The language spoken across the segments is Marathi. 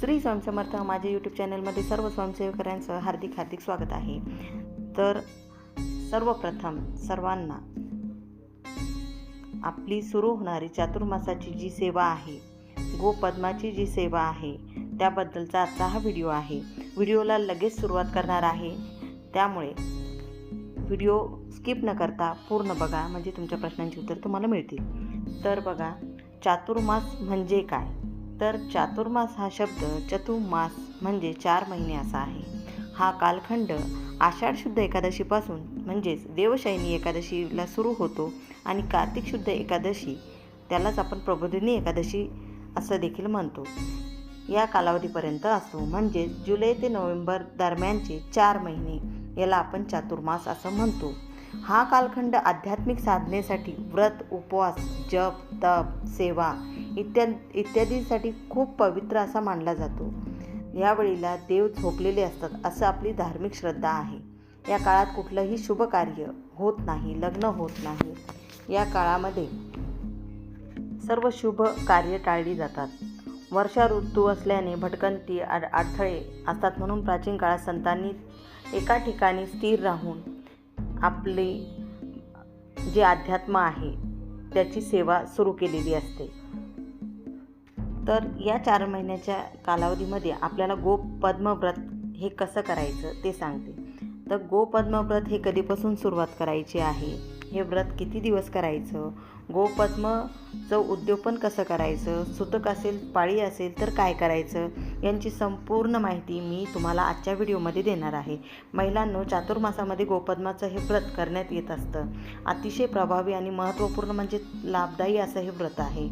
श्री स्वयंसमर्थ माझ्या यूट्यूब चॅनलमध्ये सर्व स्वयंसेवकऱ्यांचं हार्दिक हार्दिक स्वागत आहे. तर सर्वप्रथम सर्वांना आपली सुरू होणारी चातुर्मासाची जी सेवा आहे गोपद्माची जी सेवा आहे त्याबद्दलचा आजचा हा व्हिडिओ आहे. व्हिडिओला लगेच सुरुवात करणार आहे. त्यामुळे व्हिडिओ स्किप न करता पूर्ण बघा म्हणजे तुमच्या प्रश्नांची उत्तर तुम्हाला मिळतील. तर बघा चातुर्मास म्हणजे काय? तर चातुर्मास हा शब्द चतुर्मास म्हणजे चार महिने असा आहे. हा कालखंड आषाढ शुद्ध एकादशीपासून म्हणजेच देवशयनी एकादशीला सुरू होतो आणि कार्तिक शुद्ध एकादशी त्यालाच आपण प्रबोधिनी एकादशी असं देखील म्हणतो. या कालावधीपर्यंत असतो म्हणजेच जुलै ते नोव्हेंबर दरम्यानचे चार महिने याला आपण चातुर्मास असं म्हणतो. हा कालखंड आध्यात्मिक साधनेसाठी व्रत उपवास जप तप सेवा इत्यादी इत्यादींसाठी खूप पवित्र असा मानला जातो. यावेळीला देव झोपलेले असतात असं आपली धार्मिक श्रद्धा आहे. या काळात कुठलंही शुभ कार्य होत नाही लग्न होत नाही. या काळामध्ये सर्व शुभ कार्य टाळली जातात. वर्षा ऋतू असल्याने भटकंती अडथळे असतात म्हणून प्राचीन काळात संतांनी एका ठिकाणी स्थिर राहून आपले जे अध्यात्म आहे त्याची सेवा सुरू केलेली असते. तर या चार महिन्याच्या कालावधीमध्ये आपल्याला गोपद्मव्रत हे कसं करायचं ते सांगते. तर गोपद्मव्रत हे कधीपासून सुरुवात करायची आहे? हे व्रत किती दिवस करायचं? गोपद्मचं उद्योपन कसं करायचं? सुतक असेल पाळी असेल तर काय करायचं? यांची संपूर्ण माहिती मी तुम्हाला आजच्या व्हिडिओमध्ये देणार आहे. महिलांनो चातुर्मासामध्ये गोपद्माचं हे व्रत करण्यात येत असतं. अतिशय प्रभावी आणि महत्त्वपूर्ण म्हणजे लाभदायी असं हे व्रत आहे.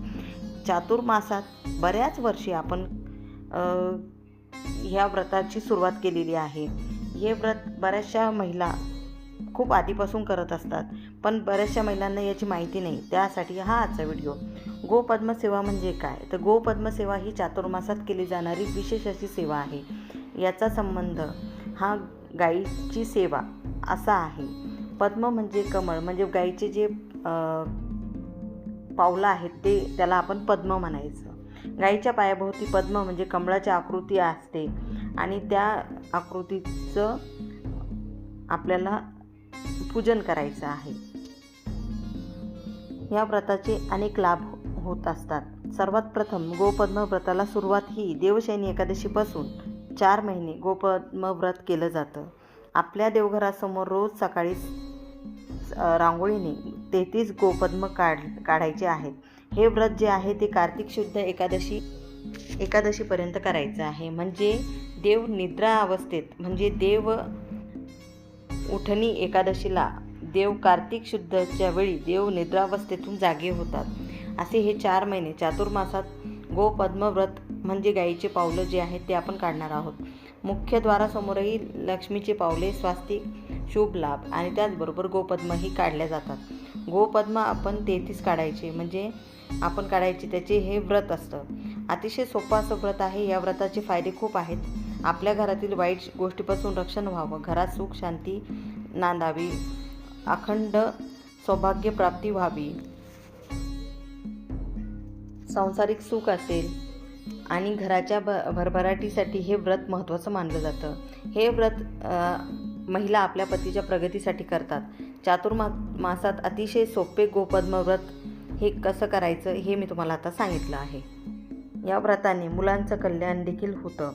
चातुर्मासात बऱ्याच वर्षी आपण ह्या व्रताची सुरुवात केलेली आहे. हे व्रत बऱ्याचशा महिला खूप आधीपासून करत असतात. पण बऱ्याचशा महिलांना याची माहिती नाही. त्यासाठी हा आजचा व्हिडिओ. गोपद्मसेवा म्हणजे काय? तर गोपद्मसेवा ही चातुर्मासात केली जाणारी विशेष अशी सेवा आहे. याचा संबंध हा गायीची सेवा असा आहे. पद्म म्हणजे कमळ. म्हणजे गायीचे जे पावलं आहेत ते त्याला आपण पद्म म्हणायचं. गायीच्या पायाभोवती पद्म म्हणजे कमळाची आकृती असते. आणि त्या आकृतीचं आपल्याला पूजन करायचं आहे. या व्रताचे अनेक लाभ हो-, होत असतात. सर्वात प्रथम गोपद्म व्रताला सुरुवात ही देवशयनी एकादशीपासून चार महिने गोपद्म व्रत केलं जातं. आपल्या देवघरासमोर रोज सकाळी रांगोळीने तेहतीस गोपद्म काढ काढायचे आहेत. हे व्रत जे आहे ते कार्तिक शुद्ध एकादशी एकादशीपर्यंत करायचं आहे. म्हणजे देव निद्रा अवस्थेत म्हणजे देव उठणी एकादशीला देव कार्तिक शुद्धच्या वेळी देव निद्रावस्थेतून जागे होतात. असे हे चार महिने चातुर्मासात गोपद्मव्रत म्हणजे गायीचे पावलं जे आहेत ते आपण काढणार आहोत. मुख्य द्वारासमोरही लक्ष्मीचे पावले स्वास्तिक शुभ लाभ आणि त्याचबरोबर गोपद्मही काढल्या जातात. गोपद्म आपण तेहतीस काढायचे म्हणजे आपण काढायचे त्याचे हे व्रत असतं. अतिशय सोपं असं व्रत आहे या व्रताचे फायदे खूप आहेत. आपल्या घरातील वाईट गोष्टीपासून रक्षण व्हावं. घरात सुख शांती नांदावी. अखंड सौभाग्यप्राप्ती व्हावी. सांसारिक सुख असेल आणि घराच्या भ भरभराटीसाठी हे व्रत महत्त्वाचं मानलं जातं. हे व्रत महिला आपल्या पतीच्या प्रगतीसाठी करतात. चातुर्मा मासात अतिशय सोपे गोपद्म व्रत हे कसं करायचं हे मी तुम्हाला आता सांगितलं आहे. या व्रताने मुलांचं कल्याण देखील होतं.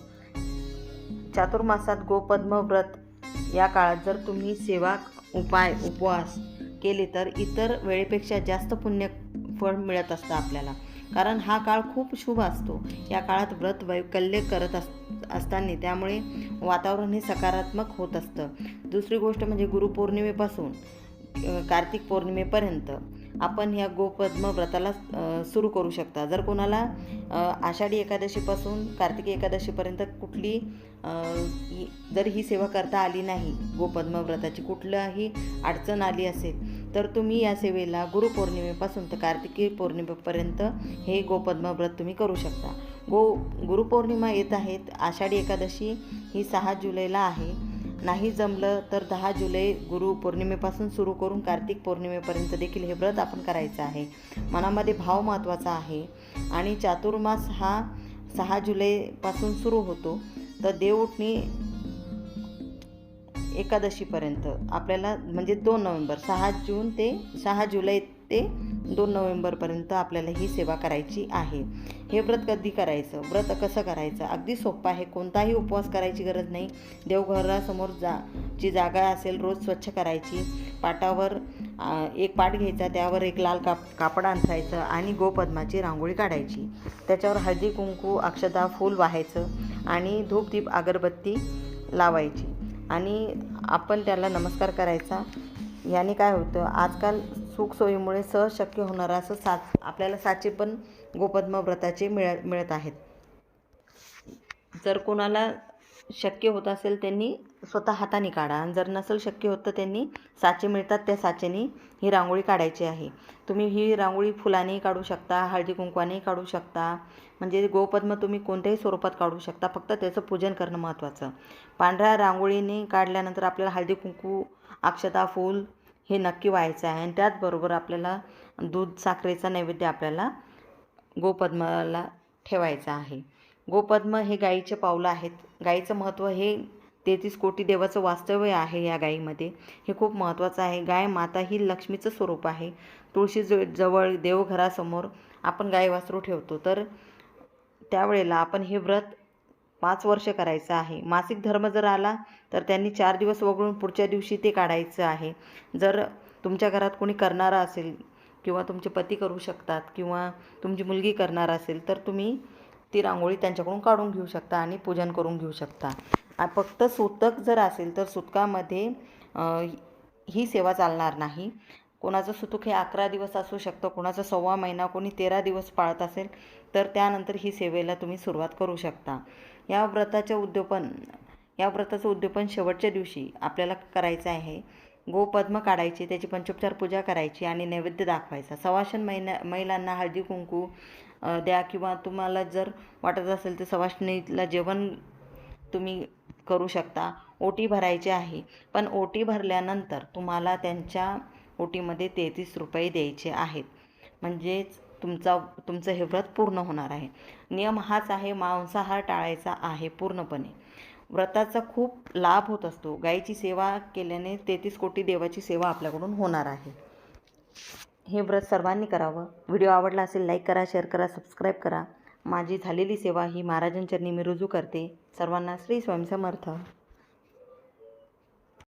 चातुर्मासात गोपद्म व्रत या काळात जर तुम्ही सेवा उपाय उपवास केले तर इतर वेळेपेक्षा जास्त पुण्य फळ मिळत असतं आपल्याला. कारण हा काळ खूप शुभ असतो. या काळात व्रत वैकल्य करत अस असताना त्यामुळे वातावरण हे सकारात्मक होत असतं. दुसरी गोष्ट म्हणजे गुरुपौर्णिमेपासून कार्तिक पौर्णिमेपर्यंत आपण ह्या गोपद्म व्रताला सुरू करू शकता. जर कोणाला आषाढी एकादशीपासून कार्तिकी एकादशीपर्यंत कुठली जर ही सेवा करता आली नाही गोपद्म व्रताची कुठलाही अडचण आली असेल तर तुम्ही या सेवेला गुरुपौर्णिमेपासून तर कार्तिकी पौर्णिमेपर्यंत हे गोपद्म व्रत तुम्ही करू शकता. गो गुरुपौर्णिमा येत आहेत आषाढी एकादशी ही सहा जुलैला आहे. नाही जमलं तर दहा जुलै गुरु पौर्णिमेपासून सुरू करून कार्तिक पौर्णिमेपर्यंत देखील हे व्रत आपण करायचं आहे. मनामध्ये भाव महत्त्वाचा आहे आणि चातुर्मास हा सहा जुलैपासून सुरू होतो. तर देवउठणी एकादशीपर्यंत आपल्याला म्हणजे दोन नोव्हेंबर सहा जून ते सहा जुलै ते दोन नोव्हेंबरपर्यंत आपल्याला ही सेवा करायची आहे. हे व्रत कधी करायचं? व्रत कसं करायचं? अगदी सोपं आहे. कोणताही उपवास करायची गरज नाही. देवघरासमोर जा जी जागा असेल रोज स्वच्छ करायची. पाटावर एक पाट घ्यायचा त्यावर एक लाल काप कापड अंथरायचं आणि गोपद्माची रांगोळी काढायची. त्याच्यावर हळदी कुंकू अक्षता फूल वाहायचं आणि धूपदीप अगरबत्ती लावायची. आणि आपण त्याला नमस्कार करायचा. याने काय होतं? आजकाल सुखसोयीमुळे सहज शक्य होणारं असं साच आपल्याला साचे पण गोपद्म व्रताचे मिळ मिळत आहेत. जर कोणाला शक्य होत असेल त्यांनी स्वतः हाताने काढा. आणि जर नसेल शक्य होत तर त्यांनी साचे मिळतात त्या साचेने ही रांगोळी काढायची आहे. तुम्ही ही रांगोळी फुलानेही काढू शकता हळदी कुंकवानेही काढू शकता. म्हणजे गोपद्म तुम्ही कोणत्याही स्वरूपात काढू शकता. फक्त त्याचं पूजन करणं महत्त्वाचं. पांढऱ्या रांगोळीने काढल्यानंतर आपल्याला हळदी कुंकू अक्षता फूल हे नक्की व्हायचं आहे. आणि त्याचबरोबर आपल्याला दूध साखरेचा नैवेद्य आपल्याला गोपद्माला ठेवायचं आहे. गोपद्म हे गाईचे पावलं आहेत. गाईचं महत्त्व हे तेहतीस कोटी देवाचं वास्तव्य आहे या गाईमध्ये. हे खूप महत्त्वाचं आहे. गाय माता ही लक्ष्मीचं स्वरूप आहे. तुळशी ज जवळ देवघरासमोर आपण गाय वासरू ठेवतो. तर त्यावेळेला आपण हे व्रत पाच वर्ष करायचं आहे. मासिक धर्म जर आला तर त्यांनी चार दिवस वगळून पुढच्या दिवशी ते काढायचं आहे. जर तुमच्या घरात कोणी करणारा असेल किंवा तुमचे पती करू शकतात किंवा तुमची मुलगी करणार असेल तर तुम्ही ती रांगोळी त्यांच्याकडून काढून घेऊ शकता आणि पूजन करून घेऊ शकता. फक्त सुतक जर असेल तर सुतकामध्ये ही सेवा चालणार नाही. कोणाचं सुतूक हे अकरा दिवस असू शकतं कोणाचं सव्वा महिना कोणी तेरा दिवस पाळत असेल तर त्यानंतर ही सेवेला तुम्ही सुरुवात करू शकता. या व्रताचे उद्योपन या व्रताचं उद्योपन शेवटच्या दिवशी आपल्याला करायचं आहे. गोपद्म काढायची त्याची पंचोपचार पूजा करायची आणि नैवेद्य दाखवायचा. सवाशन महिन्या महिलांना हळदी कुंकू द्या किंवा तुम्हाला जर वाटत असेल तर सवाशणीला जेवण तुम्ही करू शकता. ओटी भरायची आहे. पण ओटी भरल्यानंतर तुम्हाला त्यांच्या ओटीमध्ये तेहतीस रुपये द्यायचे आहेत. म्हणजेच तुमचा तुमचं हे व्रत पूर्ण होणार आहे. नियम हाच आहे मांसाहार टाळायचा आहे पूर्णपणे. व्रताचा खूप लाभ होत असतो. गायीची सेवा केल्याने तेहतीस कोटी देवाची सेवा आपल्याकडून होणार आहे. हे व्रत सर्वांनी करावं. व्हिडिओ आवडला असेल लाईक करा शेअर करा सबस्क्राईब करा. माझी झालेली सेवा ही महाराजांच्या मी रुजू करते. सर्वांना श्री स्वयंसमर्थ.